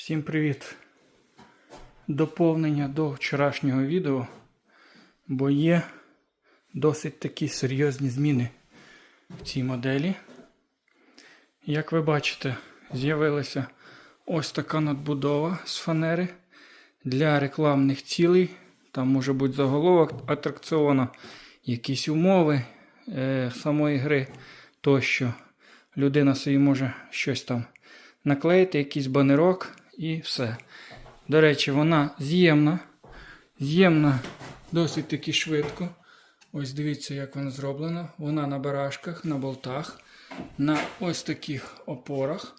Всім привіт! Доповнення до вчорашнього відео, бо є досить такі серйозні зміни в цій моделі. Як ви бачите, з'явилася ось така надбудова з фанери для рекламних цілей. Там може бути заголовок атракціона, якісь умови е, самої гри тощо. Людина собі може щось там наклеїти, якийсь банерок і все. До речі, вона з'ємна. З'ємна досить таки швидко. Ось дивіться, як вона зроблена. Вона на барашках, на болтах, на ось таких опорах.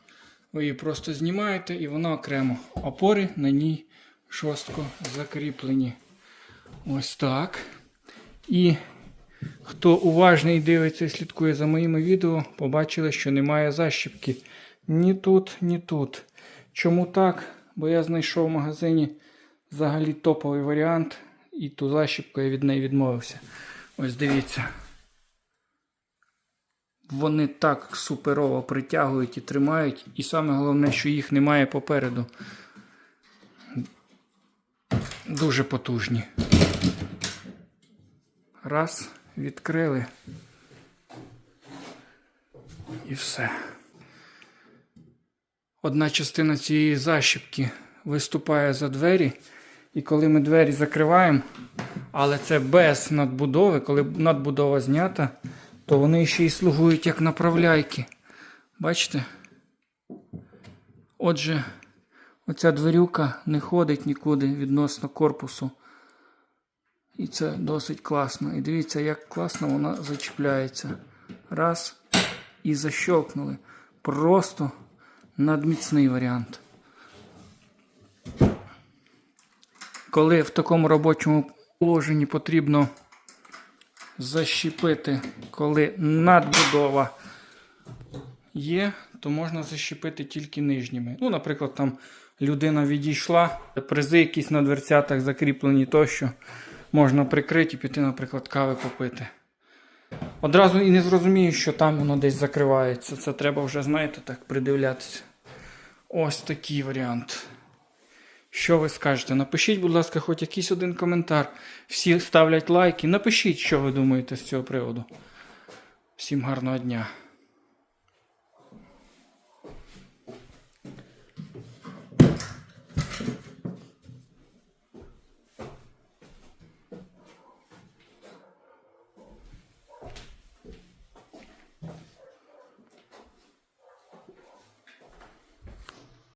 Ви її просто знімаєте і вона окремо. Опори на ній жорстко закріплені. Ось так. І хто уважний дивиться і слідкує за моїми відео, побачили, що немає защіпки. Ні тут, ні тут. Чому так? Бо я знайшов в магазині взагалі топовий варіант, і ту защіпку я від неї відмовився. Ось дивіться. Вони так суперово притягують і тримають, і саме головне, що їх немає попереду. Дуже потужні. Раз, відкрили. І все. Одна частина цієї защіпки виступає за двері. І коли ми двері закриваємо, але це без надбудови, коли надбудова знята, то вони ще й слугують як направляйки. Бачите? Отже, оця дверюка не ходить нікуди відносно корпусу. І це досить класно. І дивіться, як класно вона зачіпляється. Раз. І защелкнули. Просто надміцний варіант. Коли в такому робочому положенні потрібно защепити, коли надбудова є, то можна защепити тільки нижніми. Ну, наприклад, там людина відійшла, призи якісь на дверцятах закріплені тощо. Можна прикрити і піти, наприклад, кави попити. Одразу і не зрозумію, що там воно десь закривається. Це треба вже, знаєте, так придивлятися. Ось такий варіант. Що ви скажете? Напишіть, будь ласка, хоч якийсь один коментар. Всі ставлять лайки. Напишіть, що ви думаєте з цього приводу. Всім гарного дня.